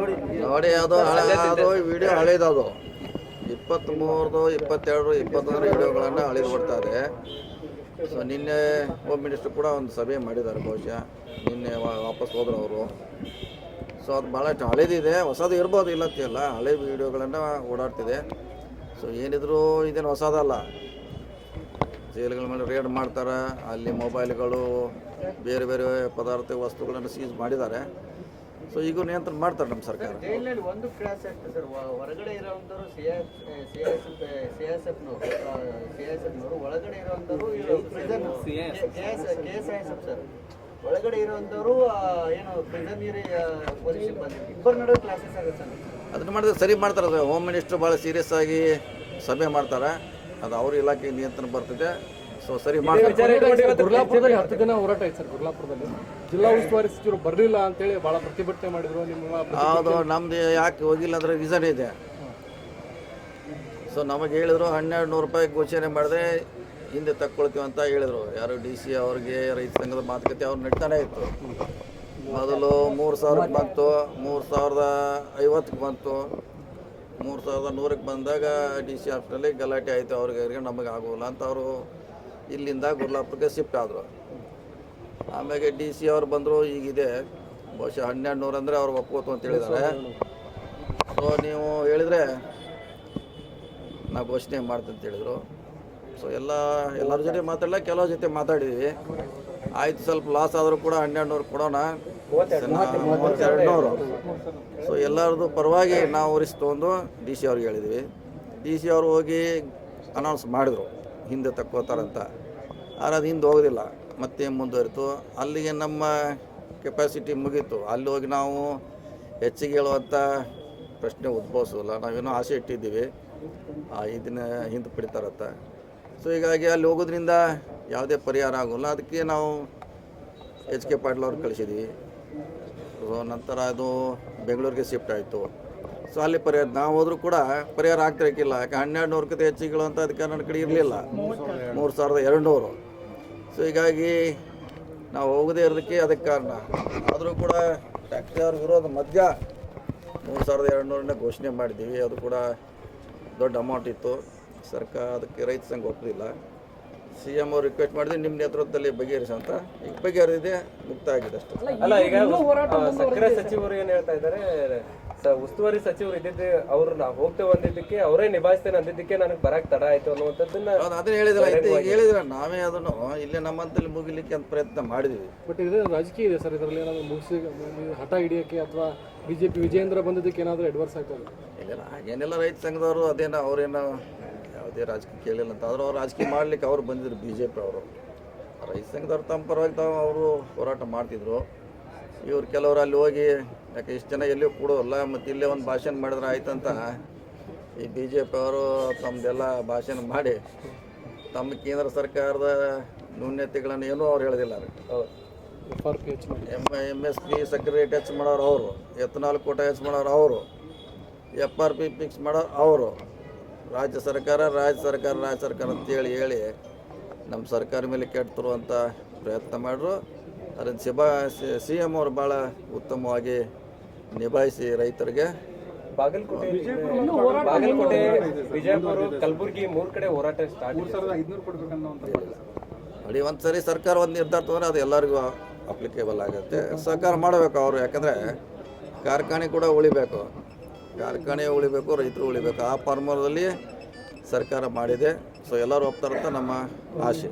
ನೋಡಿ. ಅದು ಹಳೆ ಅದು ವಿಡಿಯೋ ಹಳೇದದು. ಇಪ್ಪತ್ತ್ಮೂರದು ಇಪ್ಪತ್ತೆರಡು ಇಪ್ಪತ್ತೊಂದರ ವಿಡಿಯೋಗಳನ್ನು ಹಳೇದು ಬರ್ತಾ ಇದೆ. ಸೊ ನಿನ್ನೆ ಹೋಮ್ ಮಿನಿಸ್ಟರ್ ಕೂಡ ಒಂದು ಸಭೆ ಮಾಡಿದ್ದಾರೆ ಬಹುಶಃ. ನಿನ್ನೆ ವಾಪಸ್ ಹೋದ್ರು ಅವರು ಸೊ ಅದು ಭಾಳಷ್ಟು ಹಳೇದಿದೆ. ಹೊಸದು ಇರ್ಬೋದು ಇಲ್ಲ ಅಂತಿಲ್ಲ. ಹಳೆ ವಿಡಿಯೋಗಳನ್ನು ಓಡಾಡ್ತಿದೆ. ಸೊ ಏನಿದ್ರು ಇದೇನು ಹೊಸದಲ್ಲ. ಜೈಲುಗಳ ಮೇಲೆ ರೇಡ್ ಮಾಡ್ತಾರೆ. ಅಲ್ಲಿ ಮೊಬೈಲ್ಗಳು ಬೇರೆ ಬೇರೆ ಪದಾರ್ಥ ವಸ್ತುಗಳನ್ನು ಸೀಸ್ ಮಾಡಿದ್ದಾರೆ. ಸೊ ಈಗ ನಿಯಂತ್ರಣ ಮಾಡ್ತಾರೆ ನಮ್ಮ ಸರ್ಕಾರ. ಜೈಲಿನಲ್ಲಿ ಒಂದು ಕ್ಲಾಸ್ ಆಗ್ತದೆ ಸರ್. ಹೊರಗಡೆ ಇರೋವಂಥವ್ರು C S C S C S ಎಫ್ನವರು C S ಎಫ್ನವರು ಒಳಗಡೆ ಇರೋವಂಥವ್ರು prison K S K S I S F. Sir. ಒಳಗಡೆ ಇರೋವಂಥವ್ರು ಏನು ಪ್ರಿಸನ್ ಪೊಸಿಷನ್ ಬಂದಿದೆ ಇಬ್ಬರ ನಡುವೆ ಕ್ಲಾಸಸ್ ಆಗುತ್ತೆ ಸರ್. ಅದನ್ನು ಮಾಡಿದ್ರೆ ಸರಿ ಮಾಡ್ತಾರೆ. ಅದು ಹೋಮ್ ಮಿನಿಸ್ಟರ್ ಭಾಳ ಸೀರಿಯಸ್ ಆಗಿ ಸಭೆ ಮಾಡ್ತಾರೆ. ಅದು ಅವ್ರ ಇಲಾಖೆ ನಿಯಂತ್ರಣ ಬರ್ತಿದೆ. ಸೊ ಸರಿ ಮಾಡಿ ಗುರ್ಲಾಪುರದಲ್ಲಿ ಹತ್ತು ದಿನ ಹೋರಾಟ ಐತೆ ಸರ್ ಗುರ್ಲಾಪುರದಲ್ಲಿ. ಜಿಲ್ಲಾ ಉಸ್ತುವಾರಿ ಸಚಿವರು ಬರಲಿಲ್ಲ ಅಂತೇಳಿ ಬಹಳ ಪ್ರತಿಭಟನೆ ಮಾಡಿದ್ರು ನಿಮ್ಮ ಅದು ನಮ್ದು ಯಾಕೆ ಹೋಗಿಲ್ಲ ಅಂದ್ರೆ ರೀಸನ್ ಇದೆ. ಸೊ ನಮಗೆ ಹೇಳಿದ್ರು ಹನ್ನೆರಡು ನೂರು ರೂಪಾಯಿ ಘೋಷಣೆ ಮಾಡಿದ್ರೆ ಹಿಂದೆ ತಕ್ಕೊಳ್ತೀವಿ ಅಂತ ಹೇಳಿದರು ಯಾರು ಡಿ ಸಿ ಅವ್ರಿಗೆ ರೈತ ಸಂಘದ ಮಾತುಕತೆ ಅವ್ರು ನಡೀತಾನೆ ಇತ್ತು. ಮೊದಲು ಮೂರು ಸಾವಿರಕ್ಕೆ ಬಂತು ಮೂರು ಸಾವಿರದ ಐವತ್ತಕ್ಕೆ ಬಂತು. ಮೂರು ಸಾವಿರದ ನೂರಕ್ಕೆ ಬಂದಾಗ ಡಿ ಸಿ ಆಫೀಸ್ನಲ್ಲಿ ಗಲಾಟೆ ಆಯಿತು ಅವ್ರಿಗೆ ಅವ್ರಿಗೆ ನಮಗೆ ಆಗೋಲ್ಲ ಅಂತ ಅವರು ಇಲ್ಲಿಂದ ಗುರ್ಲಾಪುರಕ್ಕೆ ಶಿಫ್ಟ್ ಆದರು. ಆಮೇಲೆ ಡಿ ಸಿ ಅವ್ರು ಬಂದರು ಈಗಿದೆ ಬಹುಶಃ ಹನ್ನೆರಡು ನೂರು ಅಂದರೆ ಅವ್ರು ಒಪ್ಕೋತು ಅಂತ ಹೇಳಿದ್ದಾರೆ ಸೊ ನೀವು ಹೇಳಿದರೆ ನಾ ಘೋಷಣೆ ಮಾಡ್ತೀನಿ ಅಂತ ಹೇಳಿದರು. ಸೊ ಎಲ್ಲ, ಎಲ್ಲರ ಜೊತೆ ಮಾತಾಡಲ್ಲ ಕೆಲವ್ರ ಜೊತೆ ಮಾತಾಡಿದ್ವಿ. ಆಯ್ತು, ಸ್ವಲ್ಪ ಲಾಸ್ ಆದರೂ ಕೂಡ ಹನ್ನೆರಡು ನೂರು ಕೊಡೋಣ. ಮೂವತ್ತೆರಡು ನೂರು ಸೊ ಎಲ್ಲರದು ಪರವಾಗಿ ನಾವು ರಿಸ್ಕ್ ತೊಗೊಂಡು ಡಿ ಸಿ ಅವ್ರಿಗೆ ಹೇಳಿದ್ವಿ. ಡಿ ಸಿ ಅವರು ಹೋಗಿ ಅನೌನ್ಸ್ ಮಾಡಿದರು. ಹಿಂದೆ ತಕ್ಕೋತಾರಂತ. ಆದ್ರೆ ಅದು ಹಿಂದೆ ಹೋಗೋದಿಲ್ಲ ಮತ್ತೆ ಮುಂದುವರಿತು. ಅಲ್ಲಿಗೆ ನಮ್ಮ ಕೆಪಾಸಿಟಿ ಮುಗೀತು. ಅಲ್ಲಿ ಹೋಗಿ ನಾವು ಹೆಚ್ಚಿಗೆ ಹೇಳುವಂಥ ಪ್ರಶ್ನೆ ಉದ್ಭವಿಸೋಲ್ಲ. ನಾವೇನೋ ಆಸೆ ಇಟ್ಟಿದ್ದೀವಿ. ಆ ಇದನ್ನ ಹಿಂದೆ ಪಡಿತಾರತ್ತ ಸೊ ಹೀಗಾಗಿ ಅಲ್ಲಿ ಹೋಗೋದ್ರಿಂದ ಯಾವುದೇ ಪರಿಹಾರ ಆಗೋಲ್ಲ. ಅದಕ್ಕೆ ನಾವು ಎಚ್ ಕೆ ಪಾಟೀಲ್ ಅವ್ರು ಕಳಿಸಿದ್ವಿ. ಸೊ ನಂತರ ಅದು ಬೆಂಗಳೂರಿಗೆ ಶಿಫ್ಟ್ ಆಯಿತು. ಸೊ ಅಲ್ಲಿ ಪರಿಹಾರ, ನಾವು ಹೋದರೂ ಕೂಡ ಪರಿಹಾರ ಆಗ್ತಿರಕ್ಕಿಲ್ಲ ಯಾಕೆ ಹನ್ನೆರಡು ನೂರಕ್ಕಿಂತ ಹೆಚ್ಚಿಗೆ ಅಂತ ಅದಕ್ಕೆ ನನ್ನ ಕಡೆ ಇರಲಿಲ್ಲ. ಮೂರು ಸಾವಿರದ ಎರಡು ನೂರು ಸೊ ಹೀಗಾಗಿ ನಾವು ಹೋಗದೇ ಇರೋದಕ್ಕೆ ಅದಕ್ಕೆ ಕಾರಣ. ಆದರೂ ಕೂಡ ಟ್ಯಾಕ್ಸಿ ಅವ್ರಿಗೆ ವಿರೋಧ ಮಧ್ಯ ಮೂರು ಸಾವಿರದ ಎರಡು ನೂರನ್ನ ಘೋಷಣೆ ಮಾಡಿದ್ದೀವಿ. ಅದು ಕೂಡ ದೊಡ್ಡ ಅಮೌಂಟ್ ಇತ್ತು. ಸರ್ಕಾರ ಅದಕ್ಕೆ ರೈತ ಸಂಘ ಒಪ್ಪಲಿಲ್ಲ ಸಿ ಎಂ ಅವ್ರು ರಿಕ್ವೆಸ್ಟ್ ಮಾಡಿದ್ರೆ ನಿಮ್ಮ ನೇತೃತ್ವದಲ್ಲಿ ಬಗೆಹರಿಸಿ ಅಂತ. ಈಗ ಬಗೆಹರಿದಿದೆ ಮುಕ್ತ ಆಗಿದೆ ಅಷ್ಟೇ. ಅಲ್ಲ ಈಗ ಸಕ್ಕರೆ ಸಚಿವರು ಏನ್ ಹೇಳ್ತಾ ಇದ್ದಾರೆ ಸ- ಉಸ್ತುವಾರಿ ಸಚಿವರು ಇದ್ದಿದ್ದು ಅವ್ರು ನಾವು ಹೋಗ್ತೇವೆ ಅಂದಿದ್ದಕ್ಕೆ ಅವರೇ ನಿಭಾಯಿಸ್ತೇನೆ ಅಂದಿದ್ದಕ್ಕೆ ನನಗೆ ಬರಕ್ ತಡ ಆಯ್ತು ಅನ್ನುವಂಥದ್ದನ್ನ ಹೌದು ಅದನ್ನ ಹೇಳಿದ್ರೆ ಈಗ ಹೇಳಿದ್ರೆ ನಾವೇ ಅದನ್ನು ಇಲ್ಲೇ ನಮ್ಮಂತಲ್ಲಿ ಮುಗಿಲಿಕ್ಕೆ ಅಂತ ಪ್ರಯತ್ನ ಮಾಡಿದ್ವಿ. ಬಟ್ ಇದು ರಾಜಕೀಯ ಇದೆ ಸರ್ ಇದರಲ್ಲಿ ಏನಾದರೂ ಮುಗಿಸಿ ಹಠ ಹಿಡಿಯಕ್ಕೆ ಅಥವಾ ಬಿಜೆಪಿ ವಿಜಯೇಂದ್ರ ಬಂದಿದ್ದಕ್ಕೆ ಏನಾದರೂ ಅಡ್ವರ್ಸ್ ಆಗ್ತದೆ? ಇಲ್ಲ ಹಾಗೇನೆಲ್ಲ ರೈತ ಸಂಘದವರು ಅದೇನೋ ಅವರೇನೋ ಯಾವುದೇ ರಾಜಕೀಯ ಕೇಳಿಲ್ಲ ಅಂತ ಆದರೂ ಅವ್ರು ರಾಜಕೀಯ ಮಾಡ್ಲಿಕ್ಕೆ ಅವರು ಬಂದಿದ್ರು ಬಿ ಜೆ ಪಿ ಅವರು. ರೈತ ಸಂಘದವ್ರು ತಮ್ಮ ಪರವಾಗಿ ತಾವು ಅವರು ಹೋರಾಟ ಮಾಡ್ತಿದ್ರು. ಇವ್ರು ಕೆಲವರು ಅಲ್ಲಿ ಹೋಗಿ ಯಾಕೆ ಇಷ್ಟು ಜನ ಎಲ್ಲಿಯೂ ಕೊಡೋಲ್ಲ ಮತ್ತು ಇಲ್ಲೇ ಒಂದು ಭಾಷಣ ಮಾಡಿದ್ರೆ ಆಯ್ತಂತ ಈ ಬಿ ಜೆ ಪಿ ಅವರು ತಮ್ಮದೆಲ್ಲ ಭಾಷಣ ಮಾಡಿ ತಮ್ಮ ಕೇಂದ್ರ ಸರ್ಕಾರದ ನ್ಯೂನ್ಯತೆಗಳನ್ನು ಏನೂ ಅವ್ರು ಹೇಳೋದಿಲ್ಲ ಎಂ ಎಂ ಎಸ್ ಪಿ ಸಕ್ಕರೆ ರೇಟ್ ಹೆಚ್ಚು ಮಾಡೋರು ಅವರು ಎತ್ನಾಲ್ಕು ಕೋಟ ಹೆಚ್ಚು ಮಾಡೋರು ಅವರು ಎಫ್ ಆರ್ ಪಿ ಫಿಕ್ಸ್ ಮಾಡೋರು ಅವರು. ರಾಜ್ಯ ಸರ್ಕಾರ ರಾಜ್ಯ ಸರ್ಕಾರ ರಾಜ್ಯ ಸರ್ಕಾರ ಅಂತೇಳಿ ಹೇಳಿ ನಮ್ಮ ಸರ್ಕಾರ ಮೇಲೆ ಕೆಟ್ಟಿರುವಂಥ ಪ್ರಯತ್ನ ಮಾಡಿದ್ರು ಅದನ್ನು ಸಿಬಾ ಸಿ ಎಂ ಅವರು ಭಾಳ ಉತ್ತಮವಾಗಿ ನಿಭಾಯಿಸಿ ರೈತರಿಗೆ. ಬಾಗಲಕೋಟೆ ಬಾಗಲಕೋಟೆ ವಿಜಯಪುರ ಕಲಬುರಗಿ ಮೂರು ಕಡೆ ಹೋರಾಟ ನೋಡಿ ಒಂದು ಸರಿ ಸರ್ಕಾರ ಒಂದು ನಿರ್ಧಾರ ತಗೊಂಡ್ರೆ ಅದು ಎಲ್ಲರಿಗೂ ಅಪ್ಲಿಕೇಬಲ್ ಆಗುತ್ತೆ. ಸರ್ಕಾರ ಮಾಡಬೇಕು ಅವರು ಯಾಕಂದರೆ ಕಾರ್ಖಾನೆ ಕೂಡ ಉಳಿಬೇಕು. ಕಾರ್ಖಾನೆ ಉಳಿಬೇಕು ರೈತರು ಉಳಿಬೇಕು. ಆ ಫಾರ್ಮರ್ದಲ್ಲಿ ಸರ್ಕಾರ ಮಾಡಿದೆ. ಸೊ ಎಲ್ಲರೂ ಒಪ್ತಾರಂತ ನಮ್ಮ ಆಶೆ.